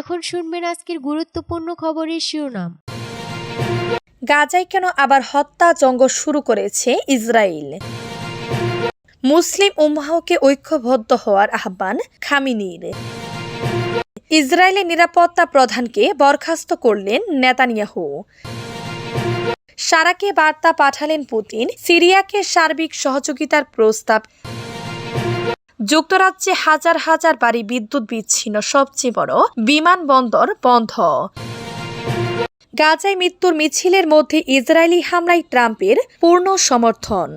এখন শুনবেন আজকের গুরুত্বপূর্ণ খবরের শিরোনাম। গাজায় কেন আবার হত্যা জঙ্গ শুরু করেছে ইসরায়েল? মুসলিম উম্মাহকে ঐক্যবদ্ধ হওয়ার আহ্বান খামিনির। ইসরায়েলের নিরাপত্তা প্রধানকে বরখাস্ত করলেন নেতানিয়াহু। সারাকে বার্তা পাঠালেন পুতিন। সিরিয়াকে সার্বিক সহযোগিতার প্রস্তাব যুক্তরাজ্যে হাজার হাজার বাড়ি বিদ্যুৎ বিচ্ছিন্ন। সবচেয়ে বড় বিমানবন্দর বন্ধ। গাজায় মৃত্যুর মিছিলের মধ্যে ইসরায়েলি হামলায় ট্রাম্পের পূর্ণ সমর্থন।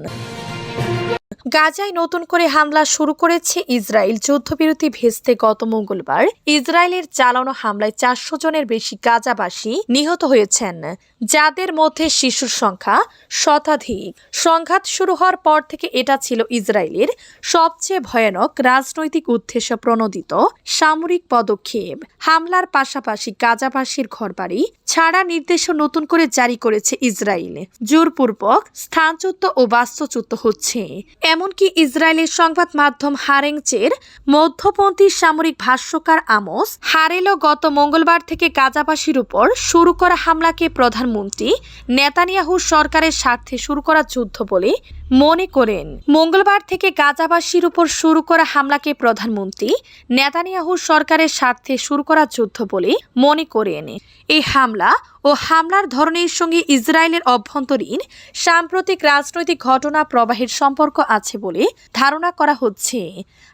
গাজায় নতুন করে হামলা শুরু করেছে ইসরায়েল। যুদ্ধবিরতি ভেস্তে গত মঙ্গলবার ইসরায়েলের চালানো হামলায় চারশো জনের বেশি গাজাবাসী নিহত হয়েছেন। যাদের মধ্যে শিশুর সংখ্যা শতাধিক। সংঘাত শুরু হওয়ার পর থেকে এটা ছিল ইসরায়েলের সবচেয়ে ভয়ানক রাজনৈতিক উদ্দেশ্য প্রণোদিত সামরিক পদক্ষেপ। হামলার পাশাপাশি গাজাবাসীর ঘরবাড়ি ছাড়া নির্দেশও নতুন করে জারি করেছে ইসরায়েল। জোরপূর্বক স্থানচ্যুত ও বাস্তুচ্যুত হচ্ছে। এমনকি ইসরায়েলের সংবাদ মাধ্যম হারেংচের মধ্যপন্থী সামরিক ভাষ্যকার আমোস হারেলো গত মঙ্গলবার থেকে গাজাবাসীর উপর শুরু করা হামলাকে প্রধানমন্ত্রী নেতানিয়াহু সরকারের স্বার্থে শুরু করা যুদ্ধ বলে মনে করেন। মঙ্গলবার থেকে গাজাবাসীর উপর শুরু করা হামলাকে প্রধানমন্ত্রী নেতানিয়াহু সরকারের স্বার্থে শুরু করা যুদ্ধ বলে মনে করেন। এই হামলা ও হামলার ধরনের সঙ্গে ইসরায়েলের অভ্যন্তরীণ সাম্প্রতিক রাজনৈতিক ঘটনা প্রবাহের সম্পর্ক আছে বলে ধারণা করা হচ্ছে।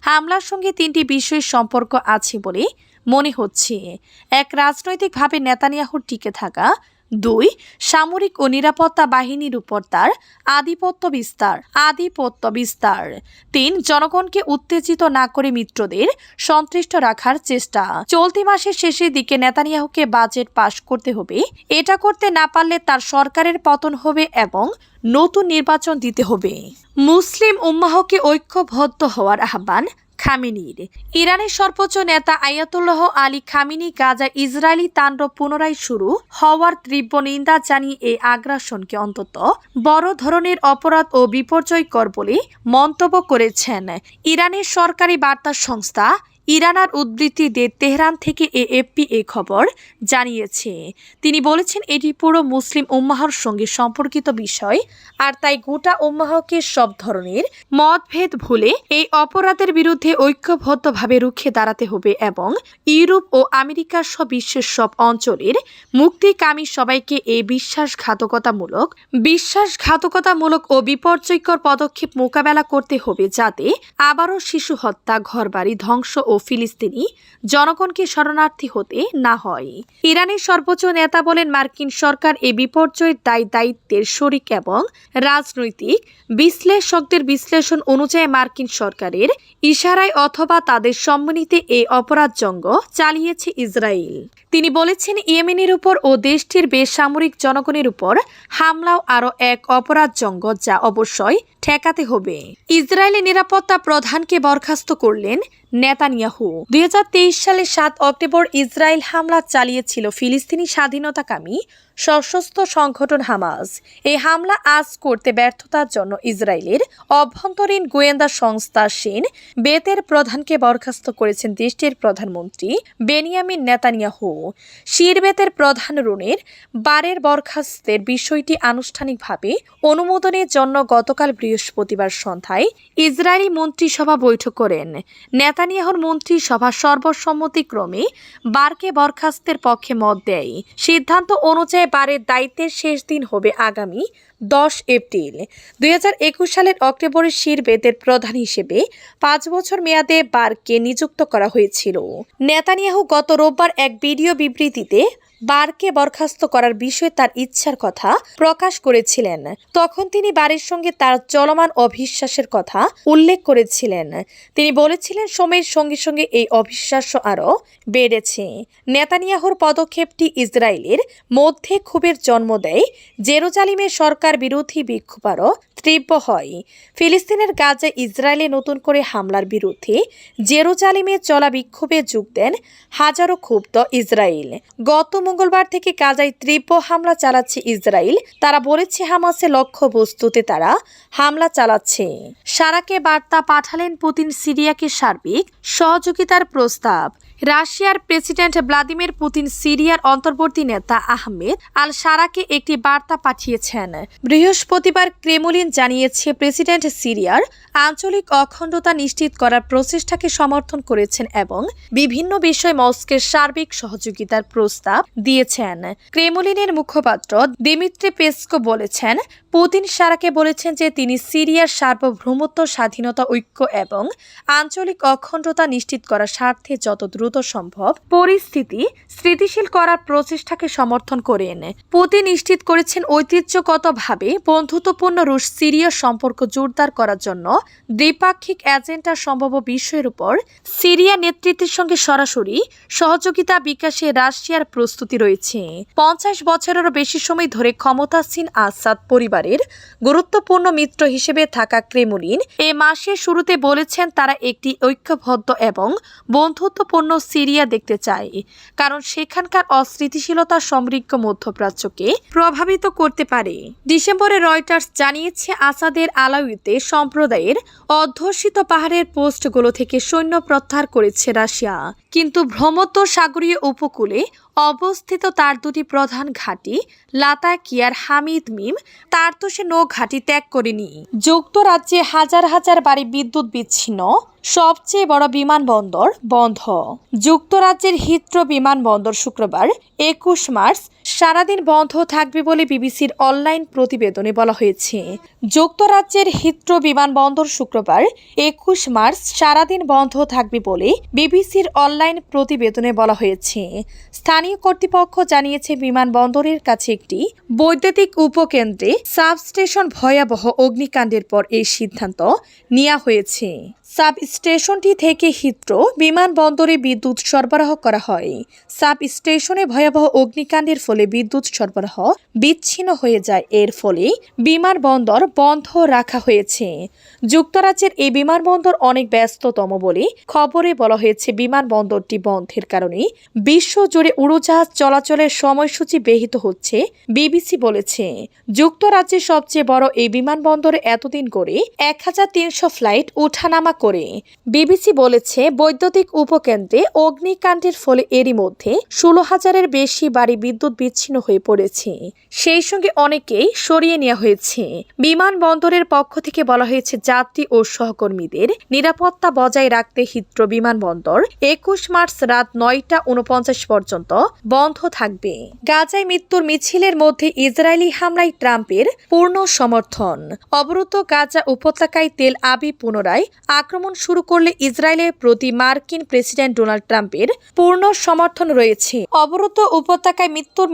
হামলার সঙ্গে তিনটি বিষয়ের সম্পর্ক আছে বলে মনে হচ্ছে। এক, রাজনৈতিকভাবে নেতানিয়াহুর টিকে থাকা দুই, সামরিক ও নিরাপত্তা বাহিনীর উপর তার আধিপত্য বিস্তার আধিপত্য বিস্তার। তিন, জনগণকে উত্তেজিত না করে মিত্রদের সন্তুষ্ট রাখার চেষ্টা। চলতি মাসের শেষের দিকে নেতানিয়াহুকে বাজেট পাশ করতে হবে। এটা করতে না পারলে তার সরকারের পতন হবে এবং নতুন নির্বাচন দিতে হবে। মুসলিম উম্মাহকে ঐক্যবদ্ধ হওয়ার আহ্বান খামিনির। ইরানের সর্বোচ্চ নেতা Ayatollah Ali Khamenei Gaza Israeli তাণ্ডব পুনরায় শুরু হওয়ার তীব্র নিন্দা জানিয়ে এই আগ্রাসনকে অন্তত বড় ধরনের অপরাধ ও বিপর্যয়কর বলে মন্তব্য করেছেন ইরানের সরকারি বার্তা সংস্থা ইরানার উদ্ধৃতি দিয়ে তেহরান থেকে এএফপি এ খবর জানিয়েছে। তিনি বলেছেন, এটি পুরো মুসলিম উম্মাহর সঙ্গে সম্পর্কিত বিষয়, আর তাই গোটা উম্মাহকে সব ধরনের মতভেদ ভুলে এই অপরাধের বিরুদ্ধে ঐক্যবদ্ধভাবে রুখে দাঁড়াতে হবে এবং ইউরোপ ও আমেরিকা সহ বিশ্বের সব অঞ্চলের মুক্তিকামী সবাইকে এই বিশ্বাসঘাতকতামূলক বিশ্বাসঘাতকতামূলক ও বিপর্যয়কর পদক্ষেপ মোকাবেলা করতে হবে যাতে আবারও শিশু হত্যা, ঘরবাড়ি ধ্বংস ও ফিলিস্তিনি জনগণকে শরণার্থী হতে না হয়। ইরানের সর্বোচ্চ নেতা বলেন মার্কিন সরকার এ বিপর্যয়ের দায় দায়িত্বের শরিক এবং রাজনৈতিক বিশ্লেষকদের বিশ্লেষণ অনুযায়ী মার্কিন সরকারের ইশারায় অথবা তাদের সম্মানিতে এই অপরাধজঙ্গ চালিয়েছে ইসরায়েল। তিনি বলেছেন, ইয়েমেনের উপর ও দেশটির বেসামরিক জনগণের উপর হামলাও আরও এক অপরাধজঙ্গ যা অবশ্যই ঠেকাতে হবে। ইসরায়েলের নিরাপত্তা প্রধানকে বরখাস্ত করলেন নেতানিয়াহু। দুই সালের সাত অক্টোবর ইসরায়েল হামলা চালিয়েছিল ফিলিস্তিনি স্বাধীনতাকামী সশস্ত্র সংগঠন হামাস। এই হামলা আজ করতে ব্যর্থতার জন্য ইসরায়েলের অভ্যন্তরীণ গোয়েন্দা সংস্থা সেন বেতের প্রধানকে বরখাস্ত করেছেন দেশটির প্রধানমন্ত্রী বেনিয়ামিন নেতানিয়াহু। শিরবেতের প্রধান রুনের বারের বরখাস্তের বিষয়টি আনুষ্ঠানিকভাবে অনুমোদনের জন্য গতকাল বৃহস্পতিবার সন্ধ্যায় ইসরায়েলি মন্ত্রিসভা বৈঠক করেন। নেতানিয়াহুর মন্ত্রিসভা সর্বসম্মতিক্রমে বারকে বরখাস্তের পক্ষে মত দেয়। সিদ্ধান্ত অনুযায়ী বারের দায়িত্বের শেষ দিন হবে আগামী দশ এপ্রিল। দুই হাজার একুশ সালের অক্টোবরের শিরবেদের প্রধান হিসেবে পাঁচ বছর মেয়াদে বারকে নিযুক্ত করা হয়েছিল। নেতানিয়াহু গত রোববার এক ভিডিও বিবৃতিতে বারকে বরখাস্ত করার বিষয়ে তার ইচ্ছার কথা প্রকাশ করেছিলেন। তখন তিনি বারের সঙ্গে তার চলমান অবিশ্বাসের কথা উল্লেখ করেছিলেন। তিনি বলেছিলেন, সময়ের সঙ্গে সঙ্গে এই অবিশ্বাস আরও বেড়েছে। নেতানিয়াহুর পদক্ষেপটি ইসরায়েলের মধ্যে ক্ষোভের জন্ম দেয়। জেরুজালিমের সরকার বিরোধী বিক্ষোভ আরও তীব্র হয়। ফিলিস্তিনের গাজে ইসরায়েলে নতুন করে হামলার বিরুদ্ধে জেরুজালিমে চলা বিক্ষোভে যোগ দেন হাজারো ক্ষুব্ধ ইসরায়েল। গত মঙ্গলবার থেকে কাজাই তীব্র হামলা চালাচ্ছে ইসরায়েল। তারা বলেছে হামাসে লক্ষ্য বস্তুতে তারা হামলা চালাচ্ছে। সারাকে বার্তা পাঠালেন পুতিন সিরিয়াকে সার্বিক সহযোগিতার প্রস্তাব। রাশিয়ার প্রেসিডেন্ট ভ্লাদিমির পুতিন সিরিয়ার অন্তর্বর্তী নেতা আহমেদ আল সারাকে একটি বার্তা পাঠিয়েছেন। বৃহস্পতিবার ক্রেমলিন জানিয়েছে প্রেসিডেন্ট সিরিয়ার আঞ্চলিক অখণ্ডতা নিশ্চিত করার প্রচেষ্টাকে সমর্থন করেছেন এবং বিভিন্ন বিষয়ে মস্কের সার্বিক সহযোগিতার প্রস্তাব দিয়েছেন। ক্রেমলিনের মুখপাত্র দিমিত্রি পেস্কো বলেছেন, পুতিন সারাকে বলেছেন যে তিনি সিরিয়ার সার্বভৌমত্ব, স্বাধীনতা, ঐক্য এবং আঞ্চলিক অখণ্ডতা নিশ্চিত করার স্বার্থে যত দ্রুত সম্ভব পরিস্থিতি স্থিতিশীল করার প্রচেষ্টাকে সমর্থন করেন পুতিন নিশ্চিত করেছেন ঐতিহ্যগতভাবে বন্ধুত্বপূর্ণ রুশ সিরিয়া সম্পর্ক জোরদার করার জন্য দ্বিপাক্ষিক এজেন্ডা সম্ভব বিষয়ের উপর সিরিয়া নেতৃত্বের সঙ্গে সরাসরি সহযোগিতা বিকাশে রাশিয়ার প্রস্তুতি রয়েছে। পঞ্চাশ বছরেরও বেশি সময় ধরে ক্ষমতাসীন আসাদ পরিবারের গুরুত্বপূর্ণ মিত্র হিসেবে থাকা ক্রেমলিন এ মাসের শুরুতে বলেছেন তারা একটি ঐক্যবদ্ধ এবং বন্ধুত্বপূর্ণ সিরিয়া দেখতে চায়। কারণ সেখানকার অস্থিতিশীলতা সমৃদ্ধ মধ্যপ্রাচ্যকে প্রভাবিত করতে পারে। ডিসেম্বরে রয়টার্স জানিয়েছে, আসাদের আলাউতে সম্প্রদায়ের অধ্যুষিত পাহাড়ের পোস্টগুলো থেকে সৈন্য প্রত্যাহার করেছে রাশিয়া। কিন্তু ভ্রমত্ব সাগরীয় উপকূলে অবস্থিত তার দুটি প্রধান ঘাঁটি, লাতাকিয়ার হামিদ মিম, তার তো সে নৌ ঘাঁটি ত্যাগ করেনি। যুক্তরাজ্যে হাজার হাজার বাড়ি বিদ্যুৎ বিচ্ছিন্ন, সবচেয়ে বড় বিমানবন্দর বন্ধ। যুক্তরাজ্যের হিত্র বিমানবন্দর শুক্রবার, একুশ মার্চ সারাদিন বন্ধ থাকবে বলে বিবিসির অনলাইন প্রতিবেদনে বলা হয়েছে। যুক্তরাজ্যের হিথ্রো বিমানবন্দর শুক্রবার, একুশ মার্চ সারাদিন বন্ধ থাকবে বলে বিবিসির অনলাইন প্রতিবেদনে বলা হয়েছে। স্থানীয় কর্তৃপক্ষ জানিয়েছে, বিমানবন্দরের কাছে একটি বৈদ্যুতিক উপকেন্দ্রে সাবস্টেশন ভয়াবহ অগ্নিকাণ্ডের পর এই সিদ্ধান্ত নেওয়া হয়েছে। সাব স্টেশনটি থেকে হিথ্রো বিমানবন্দরে বিদ্যুৎ সরবরাহ করা হয়। সাব স্টেশনে ভয়াবহ অগ্নিকাণ্ডের ফলে বিদ্যুৎ সরবরাহ বিচ্ছিন্ন হয়ে যায়। এর ফলে বিমানবন্দর বন্ধ রাখা হয়েছে। যুক্তরাজ্যের এই বিমানবন্দর অনেক ব্যস্ততম বলে খবরে বলা হয়েছে। বিমানবন্দরটি বন্ধের কারণে বিশ্বজুড়ে উড়োজাহাজ চলাচলের সময়সূচি ব্যাহত হচ্ছে, বিবিসি বলেছে। যুক্তরাজ্যের সবচেয়ে বড় এই বিমানবন্দরে এতদিন করে এক হাজার তিনশো ফ্লাইট ওঠানামা করে। বিবিসি বলেছে, বৈদ্যুতিক উপকেন্দ্রে অগ্নিকাণ্ডের ফলে এরই মধ্যে ষোলো হাজারের বেশি বাড়ি বিদ্যুৎ বিচ্ছিন্ন হয়ে পড়েছে। সেই সঙ্গে অনেকেই সরিয়ে নেওয়া হয়েছে। বিমানবন্দরের পক্ষ থেকে বলা হয়েছে, যাত্রী ও সহকর্মীদের নিরাপত্তা বজায় রাখতে হিত্র বিমানবন্দর একুশ মার্চ রাত নয়টা উনপঞ্চাশ পর্যন্ত বন্ধ থাকবে। গাজায় মৃত্যুর মিছিলের মধ্যে ইসরায়েলি হামলায় ট্রাম্পের পূর্ণ সমর্থন। অবরুদ্ধ গাজা উপত্যকায় তেল আবি পুনরায় আক্রমণ শুরু করলে ইসরায়েলের প্রতি মার্কিন প্রেসিডেন্ট ডোনাল্ড ট্রাম্পের পূর্ণ সমর্থন রয়েছে। অবরুদ্ধ উপত্যকায় মৃত্যুর